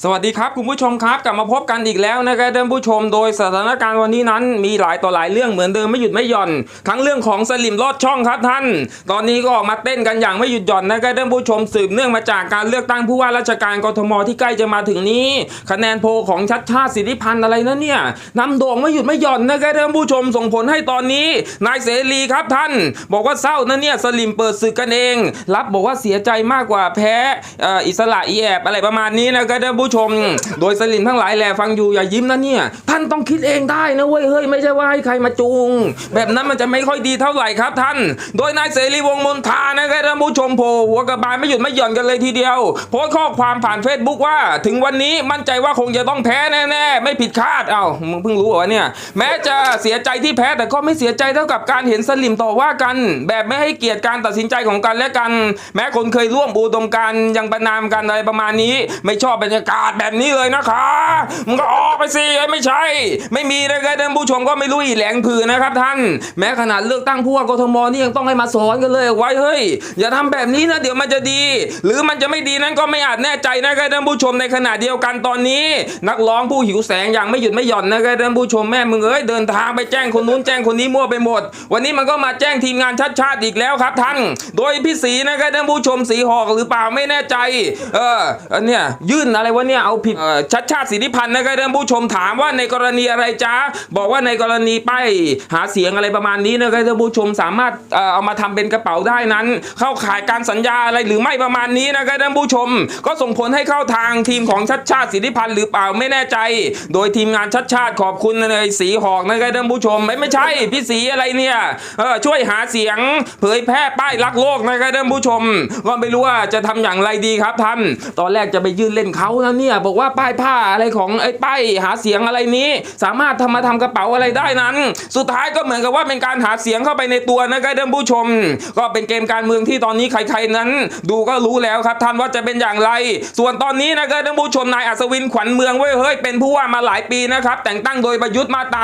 สวัสดีครับคุณผู้ชมครับกลับมาพบกันอีกแล้วนะครับท่านผู้ชมโดยสถานการณ์วันนี้นั้นมีหลายต่อหลายเรื่องเหมือนเดิมไม่หยุดไม่หย่อน ทั้งเรื่องของสลิมลอดช่องครับท่าน ตอนนี้ก็ออกมาเต้นกันอย่างไม่หยุดหย่อนนะครับท่านผู้ชมสืบเนื่องมาจากการเลือกตั้งผู้ว่าราชการกทมที่ใกล้จะมาถึงนี้ คะแนนโพของชัดชาติสิทธิพันธ์อะไรนะเนี่ยนำโด่งไม่หยุดไม่หย่อนนะครับท่านผู้ชมส่งผลให้ตอนนี้ นายเสรีครับท่าน บอกว่าเศร้านะเนี่ยสลิมเปิดศึกกันเอง รับบอกว่าเสียใจมากกว่าแพ้อออิสระอีแอบอะไรประมาณนี้นะครับท่านผู้ชม โดยสลิมทั้งหลายแหล่ฟังอยู่อย่ายิ้มนะเนี่ย ท่านต้องคิดเองได้นะเว้ยเฮ้ยไม่ใช่ว่าให้ใครมาจูง แบบนั้นมันจะไม่ค่อยดีเท่าไหร่ครับท่าน โดยนายเสรีวงศ์มนทานะครับท่านผู้ชมโผล่หัวกระบาลไม่หยุดไม่หย่อนกันเลยทีเดียว โพสต์ข้อความผ่านเฟซบุ๊กว่า ถึงวันนี้มั่นใจว่าคงจะต้องแพ้แน่ๆไม่ผิดคาดเอ้ามึงเพิ่งรู้เหรอเนี่ยแม้จะเสียใจที่แพ้แต่ก็ไม่เสียใจเท่ากับการเห็นสลิมต่อว่ากัน แบบไม่ให้เกียรติการตัดสินใจของกันและกัน แม้คนเคยร่วมอุดมการยังประนามกันอะไรประมาณนี้ ไม่ชอบบรรยากาศแบบนี้เลยนะคะมึงก็ออกไปสิไม่ใช่ ไม่มีนะครับท่านผู้ชมก็ไม่รู้อีแหลงผือนะครับท่าน แม้ขนาดเลือกตั้งผู้ว่ากทมนี่ยังต้องให้มาสอนกันเลยไว้เฮ้ย อย่าทำแบบนี้นะเดี๋ยวมันจะดี หรือมันจะไม่ดีนั้นก็ไม่อาจแน่ใจนะครับท่านผู้ชมในขณะเดียวกันตอนนี้ นักร้องผู้หิวแสงอย่างไม่หยุดไม่หย่อนนะครับท่านผู้ชมแม่มึงเอ้ยเดินทางไปแจ้งคนนู้นแจ้งคนนี้มั่วไปหมด วันนี้มันก็มาแจ้งทีมงานชัดชาติอีกแล้วครับท่าน โดยพี่สีนะครับท่านผู้ชมสีหอกหรือเปล่าไม่แน่ใจ เอออันเนี่ยยื่นอะไรวะเนี่ยเอาผิดชัดชาติสิทธิพันธ์นะครับท่านผู้ชมถามว่าในกรณีอะไรจ้าบอกว่าในกรณีป้ายหาเสียงอะไรประมาณนี้นะครับท่านผู้ชมสามารถเอามาทำเป็นกระเป๋าได้นั้น เข้าขายการสัญญาอะไรหรือไม่ประมาณนี้นะครับท่านผู้ชม ก็ส่งผลให้เข้าทางทีมของชัดชาติสิทธิพันธ์หรือเปล่าไม่แน่ใจ โดยทีมงานชัดชาติขอบคุณเลยสีหอกนะครับท่านผู้ชมไม่ไม่ใช่พี่สีอะไรเนี่ยช่วยหาเสียงเผยแพร่ป้ายรักโลกนะครับท่านผู้ชม ก็ไม่รู้ว่าจะทำอย่างไรดีครับท่านตอนแรกจะไปยื่นเล่นเขานะเนี่ยบอกว่าป้ายผ้าอะไรของไอ้ป้ายหาเสียงอะไรนี้ สามารถทำมาทำกระเป๋าอะไรได้นั้น สุดท้ายก็เหมือนกับว่าเป็นการหาเสียงเข้าไปในตัวนะครับท่านผู้ชม ก็เป็นเกมการเมืองที่ตอนนี้ใครๆนั้น ดูก็รู้แล้วครับท่านว่าจะเป็นอย่างไร ส่วนตอนนี้นะครับท่านผู้ชมนายอัศวินขวัญเมืองเว้ยเฮ้ยเป็นผู้ว่ามาหลายปีนะครับแต่งตั้งโดยประยุทธ์มาตรา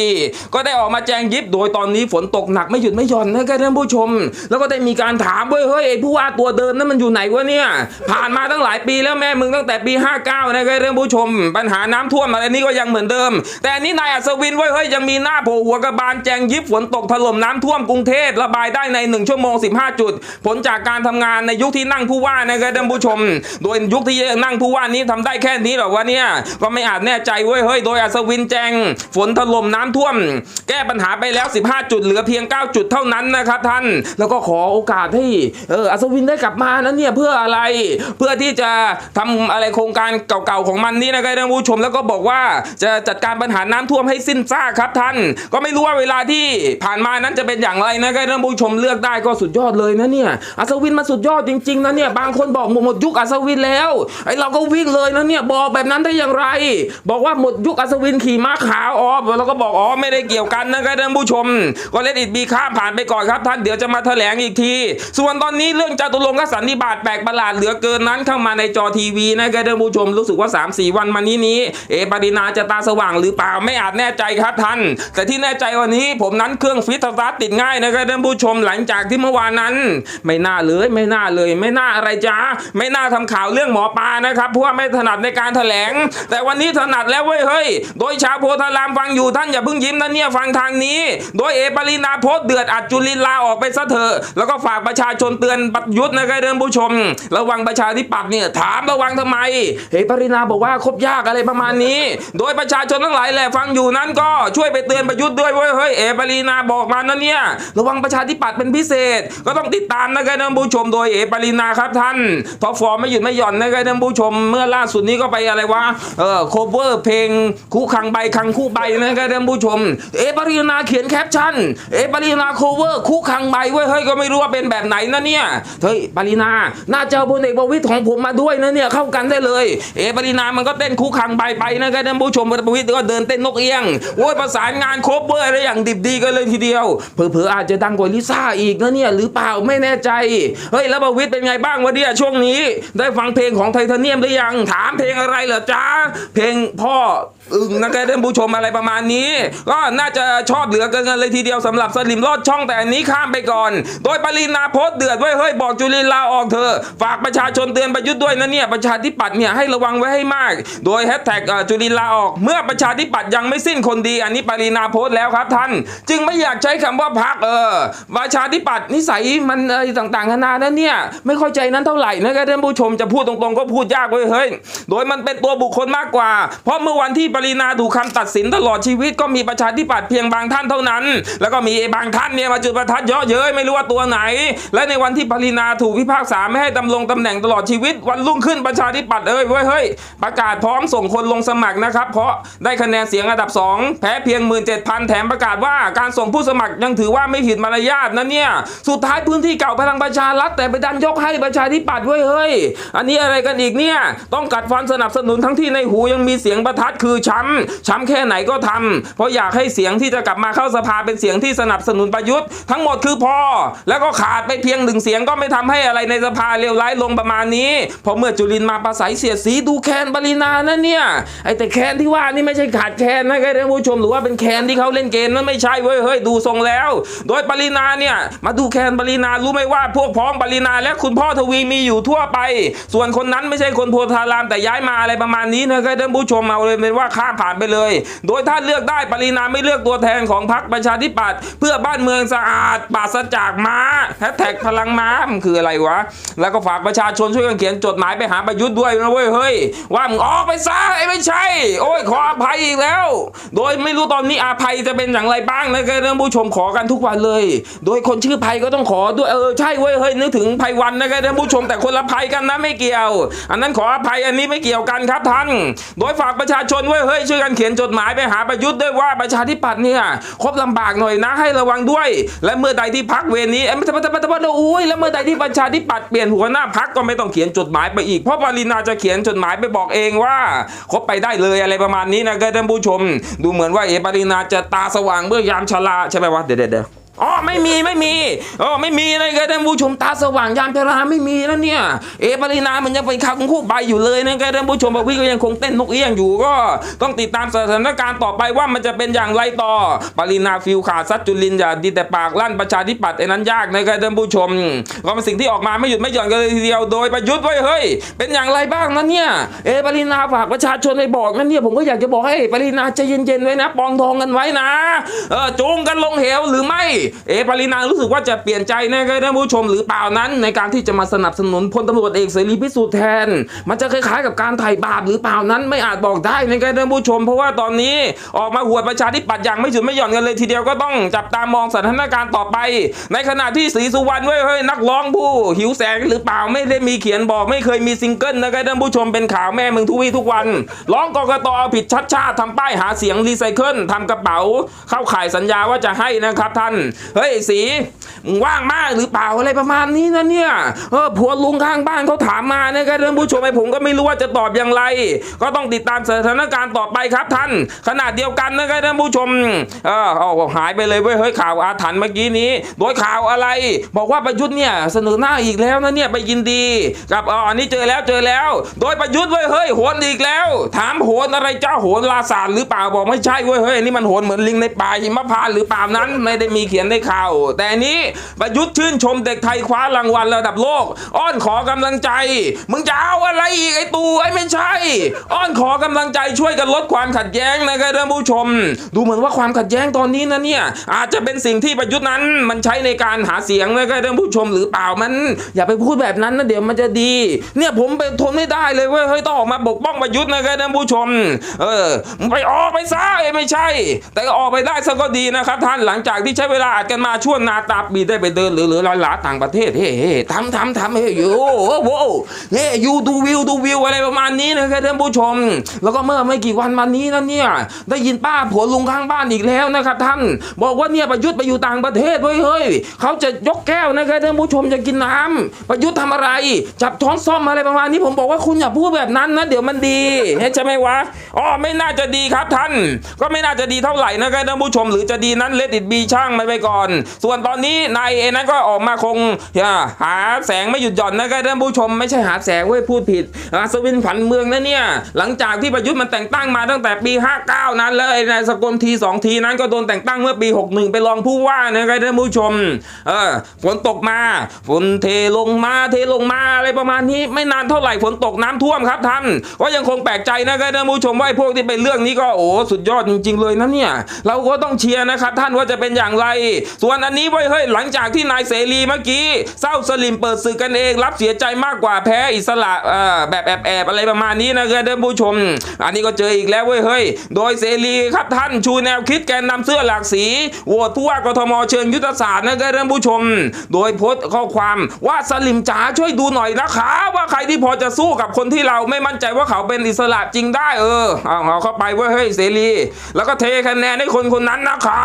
44 ก็ได้ออกมาแจงยิบโดยตอนนี้ฝนตกหนักไม่หยุดไม่หย่อนนะครับท่านผู้ชม แล้วก็ได้มีการถามเว้ยเฮ้ยไอ้ผู้ว่าตัวเดิมนั้นมันอยู่ไหนวะเนี่ยผ่านมาตั้งหลายปีแล้วแม่มึงตั้งแต่ปี59นะครับท่านผู้ชม ปัญหาน้ำท่วมอะไรนี่ก็ยังเหมือนเดิม แต่นนี้นายอัศวินเว้ยเฮ้ยยังมีหน้าโผล่หัวกระบาลแจงยิบฝนตกถล่มน้ำท่วมกรุงเทพระบายได้ใน 1 ชั่วโมง 15 จุด ผลจากการทำงานในยุคที่นั่งผู้ว่านะครับท่านผู้ชม โดยยุคที่นั่งผู้ว่านี้ทำได้แค่นี้หรอวะเนี่ยก็ไม่อาจแน่ใจเว้ยเฮ้ยโดยอัศวินแจงฝนถล่มน้ำท่วม แก้ปัญหาไปแล้ว 15 จุดเหลือเพียง 9 จุดเท่านั้นนะครับท่าน แล้วก็ขอโอกาสให้เอออัศวินได้กลับมานะเนี่ยเพื่ออะไร เพื่อที่จะทำอะไรโครงการเก่าๆของมันนี่นะครับท่านผู้ชมแล้วก็บอกว่าจะจัดการปัญหาน้ำท่วมให้สิ้นซากครับท่าน ก็ไม่รู้ว่าเวลาที่ผ่านมานั้นจะเป็นอย่างไรนะครับท่านผู้ชมเลือกได้ก็สุดยอดเลยนะเนี่ยอัศวินมาสุดยอดจริงๆนะเนี่ยบางคนบอกหมดหมดยุคอัศวินแล้วไอเราก็วิ่งเลยนะเนี่ยบอกแบบนั้นได้อย่างไร บอกว่าหมดยุคอัศวินขี่ม้าขาวอ๋อแล้วก็บอกอ๋อไม่ได้เกี่ยวกันนะครับท่านผู้ชม ก็เล่นอิดบีข้ามผ่านไปก่อนครับท่านเดี๋ยวจะมาแถลงอีกที ส่วนตอนนี้เรื่องจตุรงคสันนิบาตแปลกประหลาดเหลือเกินนั้นเข้ามาในจอทีวีนะครับท่านผูู้้ชมรู้สึกว่า 3-4 วันมานี้นี้ เอปรินาจะตาสว่างหรือเปล่าไม่อาจแน่ใจครับท่าน แต่ที่แน่ใจวันนี้ผมนั้นเครื่องฟิตสตาร์ทติดง่ายนะครับท่านผู้ชมหลังจากที่เมื่อวานนั้น ไม่น่าเลยไม่น่าเลย ไม่น่าอะไรจ้าไม่น่าทำข่าวเรื่องหมอปลานะครับเพราะว่าไม่ถนัดในการแถลง แต่วันนี้ถนัดแล้วเว้ยเฮ้ย โดยชาวโพธารามฟังอยู่ท่านอย่าเพิ่งยิ้มนะเนี่ยฟังทางนี้ โดยเอปรินาโพสเดือดอัดจุลินลาออกไปซะเถอะแล้วก็ฝากประชาชนเตือนประยุทธ์นะครับท่านผู้ชม ระวังประชาธิปัตย์เนี่ยถามระวังทำไมเอปรินาบอกว่าคบยากอะไรประมาณนี้ โดยประชาชนทั้งหลายแหละฟังอยู่นั้นก็ช่วยไปเตือนประยุทธ์ด้วยเว้ยเฮ้ยเอปรินาบอกมานะเนี่ยระวังประชาธิปัตย์เป็นพิเศษ ก็ต้องติดตามนะครับท่านผู้ชมโดยเอปรินาครับท่านท็อปฟอร์มไม่หยุดไม่หย่อนนะครับท่านผู้ชมเมื่อล่าสุดนี้ก็ไปอะไรวะเออโคเวอร์เพลงคู่คังใบคังคู่ใบนะครับท่านผู้ชม เอปรินาเขียนแคปชั่นเอปรินาโคเวอร์คู่คังใบเว้ยเฮ้ยก็ไม่รู้ว่าเป็นแบบไหนนะเนี่ยเฮ้ยปรินาน่าจะเอาพลเอกประวิตยของผมมาด้วยนะเนี่ยเข้ากันได้เลยเอปรินามันก็เต้นคู่คังใบไปนะครับท่านผู้ชมประวิทยก็เดินเต้นนกเอียงโอ้ยประสานงานครบเวอร์อะไรอย่างดิบดีกันเลยทีเดียว เผลอๆอาจจะดังกว่าลิซ่าอีกนะเนี่ยหรือเปล่าไม่แน่ใจ เฮ้ยแล้วประวิทยเป็นไงบ้างวะเนี่ยช่วงนี้ ได้ฟังเพลงของไทเทเนียมหรือยังถามเพลงอะไรเหรอจ๊ะเพลงพ่อ อึ้งนะครับท่านผู้ชมอะไรประมาณนี้ ก็น่าจะชอบเหลือเกินเลยทีเดียวสำหรับสลิมรอดช่องแต่อันนี้ข้ามไปก่อน โดยปรินาโพสเดือดไว้เฮ้ยบอกจุลินลาออกเถอะฝากประชาชนเตือนประยุทธ์ด้วยนะเนี่ยประชาธิปัตย์เนี่ยให้ระวังไว้ให้มาก โดยแฮชแท็กจุลินลาออก เมื่อประชาธิปัตย์ยังไม่สิ้นคนดี อันนี้ปรินาโพสแล้วครับท่าน จึงไม่อยากใช้คำว่าพักเออประชาธิปัตย์นิสัยมันอะไรต่างๆนานานะเนี่ยไม่เข้าใจนั้นเท่าไหร่นะครับท่านผู้ชมจะพูดตรงๆ ก็พูดยากเว้ยเฮ้ยโดยมันเป็นตัวบุคคลมากกว่า เพราะเมื่อวันที่ปรินาถูกคำตัดสินตลอดชีวิตก็มีประชาธิปัตย์เพียงบางท่านเท่านั้น แล้วก็มีไอ้บางท่านเนี่ยมาจุดประทัดเยอะเย้ยไม่รู้ว่าตัวไหน และในวันที่ปรินาถูกพิพากษาไม่ให้ดำรงตำแหน่งตลอดชีวิต วันรุ่งขึ้นประชาธิปัตย์เอ้ยเว้ยเฮ้ยประกาศพร้อมส่งคนลงสมัครนะครับ เพราะได้คะแนนเสียงอันดับ 2 แพ้เพียง 17,000 แถมประกาศว่าการส่งผู้สมัครยังถือว่าไม่ผิดมารยาทนะเนี่ยสุดท้ายพื้นที่เก่าพลังประชารัฐแต่ไปดันยกให้ประชาธิปัตย์เว้ยเฮ้ยอันนี้อะไรกันอีกเนี่ยต้องกัดฟันสนับสนุนทั้งที่ในหูยังมีเสียงประทัดคือช้ำช้ำแค่ไหนก็ทำเพราะอยากให้เสียงที่จะกลับมาเข้าสภาเป็นเสียงที่สนับสนุนประยุทธ์ทั้งหมดคือพอ แล้วก็ขาดไปเพียงหนึ่งเสียงก็ไม่ทำให้อะไรในสภาเลวร้ายลงประมาณนี้พอเมื่อจุลินมาประสัยเสียสีดูแคนปรินานั่นเนี่ยไอแต่แคนที่ว่านี่ไม่ใช่ขาดแคนนะท่านผู้ชมหรือว่าเป็นแคนที่เขาเล่นเกมนั่นไม่ใช่เว้ยเฮ้ยดูทรงแล้ว โดยปรินาเนี่ยมาดูแคนปรินารู้ไหมว่าพวกพ้องปรินาและคุณพ่อทวีมีอยู่ทั่วไป ส่วนคนนั้นไม่ใช่คนโพธารามแต่ย้ายมาอะไรประมาณนี้นะครับท่านผู้ชมเอาเลยเป็นว่าข้ามผ่านไปเลย โดยถ้าเลือกได้ปรินาไม่เลือกตัวแทนของพรรคประชาธิปัตย์เพื่อบ้านเมืองสะอาดปราศจากม้าแฮชแท็กพลังม้ามันคืออะไรวะ แล้วก็ฝากประชาชนช่วยกันเขียนจดหมายไปหาประยุทธ์ด้วยนะเว้ยเฮ้ยว่ามึงออกไปซะไอ้ไม่ใช่ โอ้ยขออภัยอีกแล้ว โดยไม่รู้ตอนนี้อาภัยจะเป็นอย่างไรบ้างนะครับท่านผู้ชมขอกันทุกวันเลย โดยคนชื่อภัยก็ต้องขอด้วยเออใช่เว้ยเฮ้ยนึกถึงภัยวันนะครับท่านผู้ชมแต่คนละภัยกันนะไม่เกี่ยว อันนั้นขออภัยอันนี้ไม่เกี่ยวกันครับท่าน โดยฝากประชาชนเว้ยเฮ้ยช่วยกันเขียนจดหมายไปหาประยุทธ์ด้วยว่าประชาธิปัตย์เนี่ยครบลำบากหน่อยนะให้ระวังด้วย และเมื่อใดที่พักเวรนี้เอ้ยไม่ใช่ไม่ใช่ไม่ใช่ไม่ใช่อุ้ยแล้วเมื่อใดที่ประชาธิปัตย์เปลี่ยนหัวหน้าพักก็ไม่ต้องเขียนจดหมายไปอีกเพราะปรินาจะเขียนจดหมายไปบอกเองว่าคบไปได้เลยอะไรประมาณนี้นะท่านผู้ชม ดูเหมือนว่าเอปรินาจะตาสว่างเมื่อยามชราใช่ไหมวะเดี๋ยวเดี๋ยว อ๋อไม่มีไม่มีอ๋อไม่มีนะครับท่านผู้ชมตาสว่างยามชราไม่มีแล้วเนี่ย เอปรินามันยังเป็นข่าวของคู่ใบอยู่เลยนะครับท่านผู้ชมบอกพี่ก็ยังคงเต้นนกเอี้ยงอยู่ก็ ต้องติดตามสถานการณ์ต่อไปว่ามันจะเป็นอย่างไรต่อ ปรินาฟิลขาดซัดจุลินอย่าดีแต่ปากลั่นประชาธิปัตย์ไอ้นั้นยากนะครับท่านผู้ชมก็เป็นสิ่งที่ออกมาไม่หยุดไม่หย่อนกันเลยทีเดียวโดยประยุทธ์ไว้ยเฮ้ยเป็นอย่างไรบ้างนะเนี่ยเอปรินาฝากประชาชนไปบอกนะเนี่ยผมก็อยากจะบอกให้ปรินาใจเย็นๆไว้นะ ปองทองกันไว้นะเออจูงกันลงเหวหรือไม่เอปรินารู้สึกว่าจะเปลี่ยนใจนะครับท่านผู้ชมหรือเปล่านั้น ในการที่จะมาสนับสนุนพลตำรวจเอกเสรีพิสุทธิ์แทน มันจะคล้ายๆกับการไถ่บาปหรือเปล่านั้นไม่อาจบอกได้นะครับท่านผู้ชม เพราะว่าตอนนี้ออกมาหัวประชาธิปัตย์อย่างไม่หยุดไม่หย่อนกันเลยทีเดียวก็ต้องจับตามองสถานการณ์ต่อไป ในขณะที่ศรีสุวรรณเว้ยเฮ้ยนักร้องผู้หิวแสงหรือเปล่าไม่ได้มีเขียนบอกไม่เคยมีซิงเกิลนะครับท่านผู้ชมเป็นข่าวแม่มึงทุกวี่ทุกวันร้องกกตเอาผิดชัดชาติทำป้ายหาเสียงรีไซเคิลทำกระเป๋า เข้าข่ายสัญญาว่าจะให้นะครับท่านเฮ้ยสีมึงว่างมากหรือเปล่าอะไรประมาณนี้นะเนี่ยเออผัวลุงข้างบ้านเขาถามมานะครับท่านผู้ชมไอ้ผมก็ไม่รู้ว่าจะตอบอย่างไร ก็ต้องติดตามสถานการณ์ต่อไปครับท่านขนาดเดียวกันนะครับท่านผู้ชมเออเอาหายไปเลยเว้ยเฮ้ยข่าวอาถรรพ์เมื่อกี้นี้ โดยข่าวอะไร บอกว่าประยุทธ์เนี่ยเสนอหน้าอีกแล้วนะเนี่ยไปยินดี กับอ๋ออันนี้เจอแล้วเจอแล้ว โดยประยุทธ์เว้ยเฮ้ยโหนอีกแล้ว ถามโหนอะไรเจ้าโหนลาศาสตร์หรือเปล่าบอกไม่ใช่เว้ยเฮ้ยนนี่มันโหนเหมือนลิงในป่าหิมพานต์หรือเปล่านั้นไม่ได้มีเขียนในข่าว แต่นี้ประยุทธ์ชื่นชมเด็กไทยคว้ารางวัลระดับโลก อ้อนขอกำลังใจ มึงจะเอาอะไรอีกไอ้ตูไอ้ไม่ใช่ อ้อนขอกำลังใจช่วยกันลดความขัดแย้งนะครับท่านผู้ชม ดูเหมือนว่าความขัดแย้งตอนนี้นะเนี่ยอาจจะเป็นสิ่งที่ประยุทธ์นั้น มันใช้ในการหาเสียงนะครับท่านผู้ชมหรือเปล่ามัน อย่าไปพูดแบบนั้นนะเดี๋ยวมันจะดี เนี่ยผมไปทนไม่ได้เลยเว้ยเฮ้ยต้องออกมาปกป้องประยุทธ์นะครับท่านผู้ชม เออไปออกไปซะไอ้ไม่ใช่ แต่ก็ออกไปได้ซะก็ดีนะครับท่านหลังจากที่ใช้เวลาอัดกันมาช่วงนาตาปีได้ไปเดินหรือหรือลอยหลาต่างประเทศเฮ้เฮ้ทำทำทำเฮ้ยโอ้โหเฮ้ยูดูวิวดูวิวอะไรประมาณนี้นะครับท่านผู้ชม แล้วก็เมื่อไม่กี่วันมานี้นะเนี่ยได้ยินป้าผัวลุงข้างบ้านอีกแล้วนะครับท่าน บอกว่าเนี่ยประยุทธ์ไปอยู่ต่างประเทศเว้ยเฮ้ยเขาจะยกแก้วนะครับท่านผู้ชมจะกินน้ำประยุทธ์ทำอะไร จับช้อนซ่อมอะไรประมาณนี้ ผมบอกว่าคุณอย่าพูดแบบนั้นนะเดี๋ยวมันดีเฮ้ยใช่ไหมวะอ๋อไม่น่าจะดีครับท่าน ก็ไม่น่าจะดีเท่าไหร่นะครับท่านผู้ชม หรือจะดีนั้นเลดิตบีช่างไม่ไปก่อน ส่วนตอนนี้นายเอนั้นก็ออกมาคงหาแสงไม่หยุดหย่อนนะครับท่านผู้ชมไม่ใช่หาแสงเว้ยพูดผิดอัศวินขวัญเมืองนะเนี่ยหลังจากที่ประยุทธ์มันแต่งตั้งมาตั้งแต่ปี 59 นั้นแล้วไอ้นายสกลทีสองทีนั้นก็โดนแต่งตั้งเมื่อปี 61 ไปรองผู้ว่านะครับท่านผู้ชมเออฝนตกมาฝนเทลงมาเทลงมาอะไรประมาณนี้ไม่นานเท่าไหร่ฝนตกน้ำท่วมครับท่านก็ยังคงแปลกใจนะครับท่านผู้ชมว่าพวกที่ไปเรื่องนี้ก็โอ้สุดยอดจริง ๆ เลยนะเนี่ยเราก็ต้องเชียร์นะครับท่านว่าจะเป็นอย่างไรส่วนอันนี้ไว้ยเฮ้ยหลังจากที่นายเสรีเมื่อกี้เศร้าสลิมเปิดศึกกันเอง รับเสียใจมากกว่าแพ้อิสระเอ่อแบบแอบอะไรประมาณนี้นะครับท่านผู้ชม อันนี้ก็เจออีกแล้วเว้ยเฮ้ยโดยเสรีครับท่านชูแนวคิดแกนนำเสื้อหลากสีโหวตผู้ว่ากทมเชิงยุทธศาสตร์นะครับท่านผู้ชม โดยโพสต์ข้อความว่าสลิมจ๋าช่วยดูหน่อยนะคะ ว่าใครที่พอจะสู้กับคนที่เราไม่มั่นใจว่าเขาเป็นอิสระจริงได้เออเอาเอาเข้าไปเว้ยเฮ้ยเสรี แล้วก็เทคะแนนให้คนคนนั้นนะคะ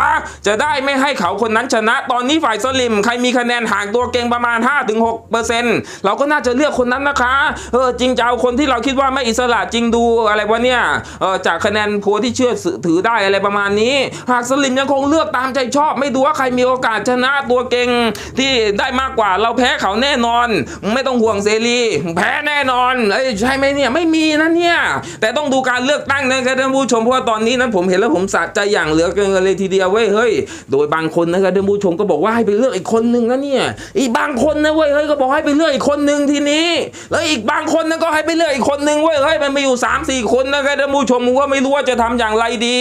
จะได้ไม่ให้เขาคนนั้นชนะ ตอนนี้ฝ่ายสลิม ใครมีคะแนนห่างตัวเก่งประมาณ 5-6เปอร์เซ็นต์เราก็น่าจะเลือกคนนั้นนะคะ เออจริงจะเอาคนที่เราคิดว่าไม่อิสระจริงดูอะไรวะเนี่ย เออจากคะแนนโพลที่เชื่อถือได้อะไรประมาณนี้ หากสลิมยังคงเลือกตามใจชอบ ไม่ดูว่าใครมีโอกาสชนะตัวเก่งที่ได้มากกว่าเราแพ้เขาแน่นอน ไม่ต้องห่วงเสรี แพ้แน่นอนเอ้ยใช่ไหมเนี่ยไม่มีนะเนี่ยแต่ต้องดูการเลือกตั้งนะครับท่านผู้ชมเพราะว่าตอนนี้นั้นผมเห็นแล้วผมสะใจอย่างเหลือเกินเลยทีเดียวเว้ยเฮ้ยโดยบางคนนะครับท่านผู้ชมก็บอกว่าให้ไปเลือกอีกคนนึงนะเนี่ยอีกบางคนนะเว้ยเฮ้ยก็บอกให้ไปเลือกอีกคนนึงทีนี้ แล้วอีกบางคนนั้นก็ให้ไปเลือกอีกคนนึงเว้ยเฮ้ยมันมีอยู่3ามสี่คนนะครับท่านผู้ชมก็ไม่รู้ว่าจะทำอย่างไรดี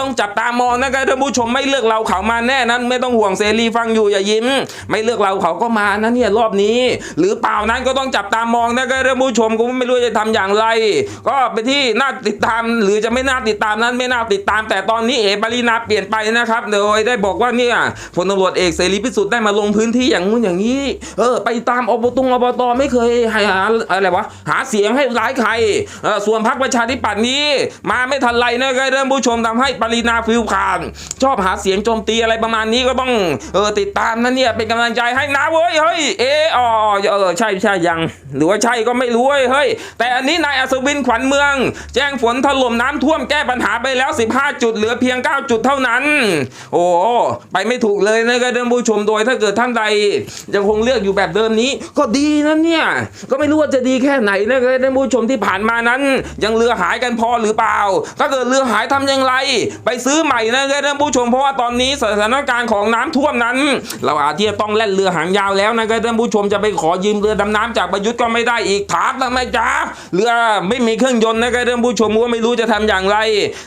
ต้องจับตามองนะครับท่านผู้ชมไม่เลือกเราเขามาแน่นั้น ไม่ต้องห่วงเสรีฟังอยู่อย่ายิ้ม ไม่เลือกเราเขาก็มานะเนี่ยรอบนี้ หรือเปล่านั้นก็ต้องจับตามองนะครับท่านผู้ชมก็ไม่รู้จะทำอย่างไร ก็ไปที่น่าติดตามหรือจะไม่น่าติดตามนั้นไม่น่าติดตาม แต่ตอนนี้เอ๋ปรินาเปลี่ยนไปนะครับโดยได้บอกว่าเนี่ยพลตำรวจเอกเสรีพิสุทธิ์ได้มาลงพื้นที่อย่างงู้นอย่างนี้ เออ ไปตามอบตงอบตไม่เคยหาอะไรวะหาเสียงให้ร้ายใครเออส่วนพรรคประชาธิปัตย์นี้ มาไม่ทันไรนะครับท่านผู้ชมทำให้ปรินาฟิลขาดชอบหาเสียงโจมตีอะไรประมาณนี้ก็ต้องเออติดตามนะเนี่ยเป็นกำลังใจให้นะเว้ยเฮ้ยเอออ๋อเออใช่ใช่ยังหรือว่าใช่ก็ไม่รู้เว้ยเฮ้ยแต่อันนี้นายอัศวินขวัญเมือง แจ้งฝนถล่มน้ำท่วมแก้ปัญหาไปแล้ว 15 จุดเหลือเพียง 9 จุดเท่านั้น โอ้ไปไม่ถูกเลยนะครับท่านผู้ชมโดยถ้าเกิดท่านใดยังคงเลือกอยู่แบบเดิมนี้ ก็ดีนะเนี่ยก็ไม่รู้ว่าจะดีแค่ไหนนะครับท่านผู้ชมที่ผ่านมานั้น ยังเรือหายกันพอหรือเปล่า ถ้าเกิดเรือหายทำอย่างไร ไปซื้อใหม่นะครับท่านผู้ชมเพราะว่าตอนนี้สถานการณ์ของน้ำท่วมนั้น เราอาจจะต้องแล่นเรือหางยาวแล้วนะครับท่านผู้ชมจะไปขอยืมเรือดำน้ำจากประยุทธ์ก็ไม่ได้อีกถามทำไมจ๊ะเรือไม่มีเครื่องยนต์นะครับท่านผู้ชมก็ไม่รู้จะทำอย่างไร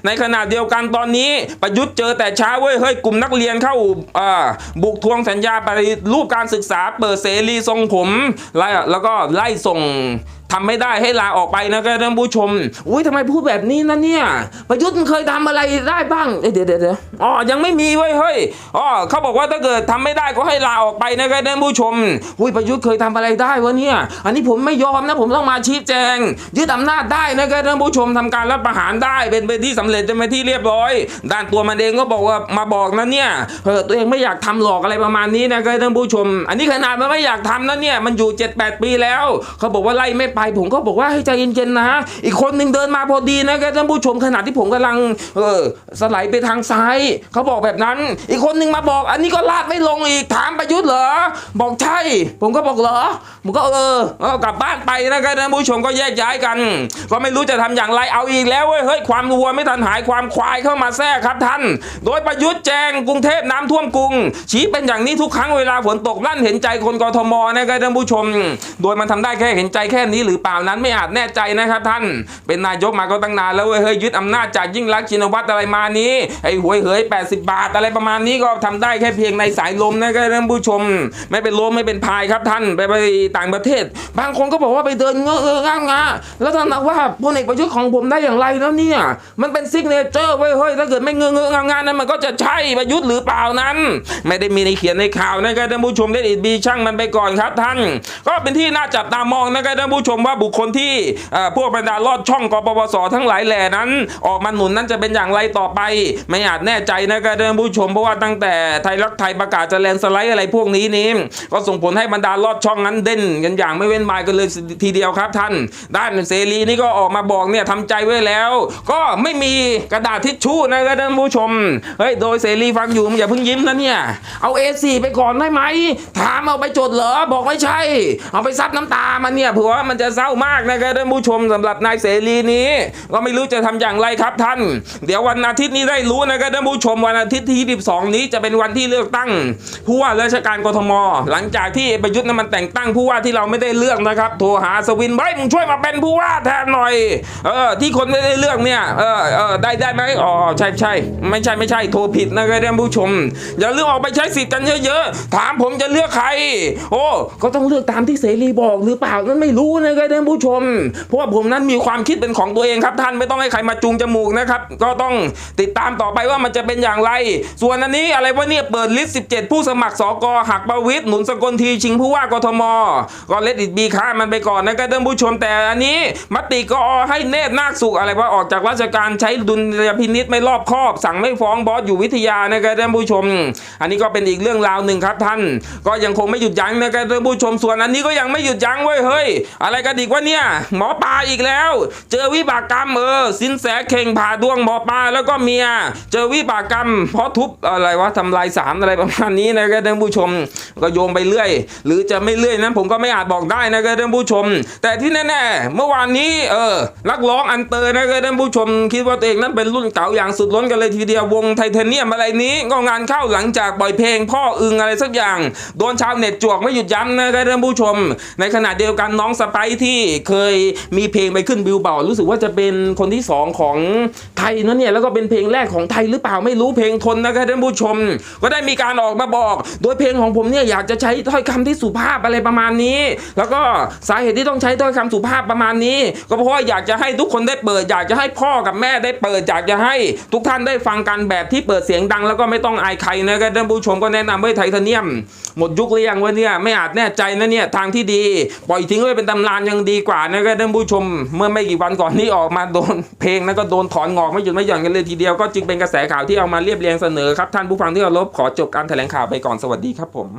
ในขณะเดียวกันตอนนี้ประยุทธ์เจอแต่เช้าเว้ยเฮ้ยกลุ่มนักเรียนเข้าบุกทวงสัญญาปฏิรูปการศึกษาเปิดเสรีทรงผมไล่แล้วก็ไล่ส่ง ทำไม่ได้ให้ลาออกไปนะครับท่านผู้ชม อุ้ยทำไมพูดแบบนี้นะเนี่ย ประยุทธ์มันเคยทำอะไรได้บ้างเดี๋ยวเดี๋ยวเดี๋ยวอ๋อ ยังไม่มีเว้ยเฮ้ย อ๋อเขาบอกว่าถ้าเกิดทำไม่ได้ก็ให้ลาออกไปนะครับท่านผู้ชม อุ้ยประยุทธ์เคยทำอะไรได้วะเนี่ย อันนี้ผมไม่ยอมนะผมต้องมาชี้แจง ยึดอำนาจได้นะครับท่านผู้ชมทำการรัฐประหารได้ เป็นไปที่สำเร็จเป็นไปที่เรียบร้อย ด้านตัวมันเองก็บอกว่ามาบอกนะเนี่ย เออตัวเองไม่อยากทำหลอกอะไรประมาณนี้นะครับท่านผู้ชม อันนี้ขนาดมันไม่อยากทำนะเนี่ย มันอยู่ 7-8 ปีแล้ว เขาบอกว่าไล่ไม่ไปผมก็บอกว่าให้ใจเย็นๆนะ อีกคนหนึ่งเดินมาพอดีนะครับท่านผู้ชมขณะที่ผมกำลังเออสไลด์ไปทางซ้ายเขาบอกแบบนั้น อีกคนหนึ่งมาบอก อันนี้ก็ลาดไม่ลงอีกถามประยุทธ์เหรอ บอกใช่ ผมก็บอกเหรอผมก็เออเอากลับบ้านไปนะครับท่านผู้ชมก็แยกย้ายกัน ก็ไม่รู้จะทำอย่างไรเอาอีกแล้วเว้ยเฮ้ยความวัวไม่ทันหายความควายเข้ามาแทรกครับท่าน โดยประยุทธ์แจงกรุงเทพน้ำท่วมกรุง ชี้เป็นอย่างนี้ทุกครั้งเวลาฝนตกลั่นเห็นใจคนกทมนะครับท่านผู้ชม โดยมันทำได้แค่เห็นใจแค่นี้หรือเปล่านั้นไม่อาจแน่ใจนะครับท่าน เป็นนายกมาก็ตั้งนานแล้วเว้ยเฮ้ยยึดอำนาจจากยิ่งรักชินวัตรอะไรมานี้ไอ้หวยเหย80 บาทอะไรประมาณนี้ก็ทำได้แค่เพียงในสายลมนะครับท่านผู้ชม ไม่เป็นลมไม่เป็นพายครับท่านไปไปต่างประเทศ บางคนก็บอกว่าไปเดินเงอะเงองะงะแล้วท่านว่าพลเอกประยุทธ์ของผมได้อย่างไรแล้วเนี่ยมันเป็นซิกเนเจอร์เว้ยเฮ้ยถ้าเกิดไม่เงอะเงอะงะงะนั้นมันก็จะใช่ประยุทธ์หรือเปล่านั้น ไม่ได้มีในเขียนในข่าวนะครับท่านผู้ชมได้อิดบีช่างมันไปก่อนครับท่าน ก็เป็นที่น่าจับตามองนะครับท่านผู้ชมมว่าบุคคลที่พวกบรรดาลอดช่องกปปสทั้งหลายแหล่นั้น ออกมาหนุนนั้นจะเป็นอย่างไรต่อไป ไม่อาจแน่ใจนะครับท่านผู้ชมเพราะว่าตั้งแต่ไทยรักไทยประกาศจะแลนสไลด์อะไรพวกนี้นี่ก็ส่งผลให้บรรดาลอดช่องนั้นเด่นกันอย่างไม่เว้นวายกันเลยทีเดียวครับท่าน ด้านเสรีนี่ก็ออกมาบอกเนี่ยทำใจไว้แล้ว ก็ไม่มีกระดาษทิชชู่นะครับท่านผู้ชมเฮ้ยโดยเสรีฟังอยู่อย่าเพิ่งยิ้มนะเนี่ยเอา A4 ไปก่อนได้ไหมถามเอาไปจดเหรอบอกไม่ใช่ เอาไปซับน้ำตามันเนี่ยเผื่อว่ามันจะเศร้ามากนะครับท่านผู้ชมสำหรับนายเสรีนี้ ก็ไม่รู้จะทำอย่างไรครับท่าน เดี๋ยววันอาทิตย์นี้ได้รู้นะครับท่านผู้ชมวันอาทิตย์ที่ 22 นี้จะเป็นวันที่เลือกตั้ง ผู้ว่าราชการกทม หลังจากที่ประยุทธ์นั้นมันแต่งตั้งผู้ว่าที่เราไม่ได้เลือกนะครับโทรหาสวินเฮ้ยมึงช่วยมาเป็นผู้ว่าแทนหน่อยเออที่คนไม่ได้เลือกเนี่ยเออเออได้ได้ไหมอ๋อใช่ใช่ไม่ใช่ไม่ใช่โทรผิดนะครับท่านผู้ชม อย่าลืมออกไปใช้สิทธิ์กันเยอะๆถามผมจะเลือกใคร โอ้ก็ต้องเลือกตามที่เสรีบอกหรือเปล่านั้นไม่รู้นะครับท่านผู้ชม เพราะว่าผมนั้นมีความคิดเป็นของตัวเองครับ ท่านไม่ต้องให้ใครมาจูงจมูกนะครับ ก็ต้องติดตามต่อไปว่ามันจะเป็นอย่างไร ส่วนอันนี้อะไรวะเนี่ยเปิดลิสต์ 17 ผู้สมัครสกหักประวิตรหนุนสกลทีชิงผู้ว่ากทม ก็เลดอิดบีค่ามันไปก่อนนะครับท่านผู้ชมแต่อันนี้ มติกอให้เนตรนาคสุขอะไรว่าออกจากราชการใช้ดุลยพินิษไม่รอบคอบ สั่งไม่ฟ้องบอสอยู่วิทยานะครับท่านผู้ชม อันนี้ก็เป็นอีกเรื่องราวหนึ่งครับท่าน ก็ยังคงไม่หยุดยั้งนะครับท่านผู้ชมส่วนอันนี้ก็ยังไม่หยุดยั้งเว้ยเฮ้ยอะไรกันอีกวะเนี่ย หมอปลาอีกแล้ว เจอวิบากกรรมเออสินแสเข่งผ่าดวงหมอปลาแล้วก็เมีย เจอวิบากกรรม เพราะทุบอะไรวะทำลายสารอะไรประมาณนี้นะครับท่านผู้ชมก็โยงไปเรื่อย หรือจะไม่เรื่อยนั้นผมก็ไม่อาจบอกได้นะครับท่านผู้ชม แต่ที่แน่ๆเมื่อวานนี้เออนักร้องอันเตอร์นะครับท่านผู้ชม คิดว่าตัวเองนั้นเป็นรุ่นเก่าอย่างสุดล้นกันเลยทีเดียววงไทเทเนียมอะไรนี้ก็งานเข้าหลังจากปล่อยเพลงพ่ออึงอะไรสักอย่าง โดนชาวเน็ตจวกไม่หยุดยั้งนะครับท่านผู้ชม ในขณะเดียวกันน้องสไปที่เคยมีเพลงไปขึ้นบิลบอร์ดรู้สึกว่าจะเป็นคนที่สองของไทยนะเนี่ยแล้วก็เป็นเพลงแรกของไทยหรือเปล่าไม่รู้เพลงทนนะครับท่านผู้ชม ก็ได้มีการออกมาบอก โดยเพลงของผมเนี่ยอยากจะใช้ถ้อยคำที่สุภาพอะไรประมาณนี้ แล้วก็สาเหตุที่ต้องใช้ถ้อยคำสุภาพประมาณนี้ ก็เพราะว่าอยากจะให้ทุกคนได้เปิด อยากจะให้พ่อกับแม่ได้เปิดอยากจะให้ทุกท่านได้ฟังกันแบบที่เปิดเสียงดัง แล้วก็ไม่ต้องอายใครนะครับท่านผู้ชมก็แนะนำไว้ไทเทเนียม หมดยุคหรือยังวะเนี่ยไม่อาจแน่ใจนะเนี่ยทางที่ดี ปล่อยทิ้งไว้เป็นตำนานยังดีกว่านะครับท่านผู้ชม เมื่อไม่กี่วันก่อนนี้ออกมาโดนเพลงนั้นก็โดนถอนงอกไม่หยุดไม่หย่อนกันเลยทีเดียวก็จึงเป็นกระแสข่าวที่เอามาเรียบเรียงเสนอครับท่านผู้ฟังที่เคารพขอจบการแถลงข่าวไปก่อนสวัสดีครับผม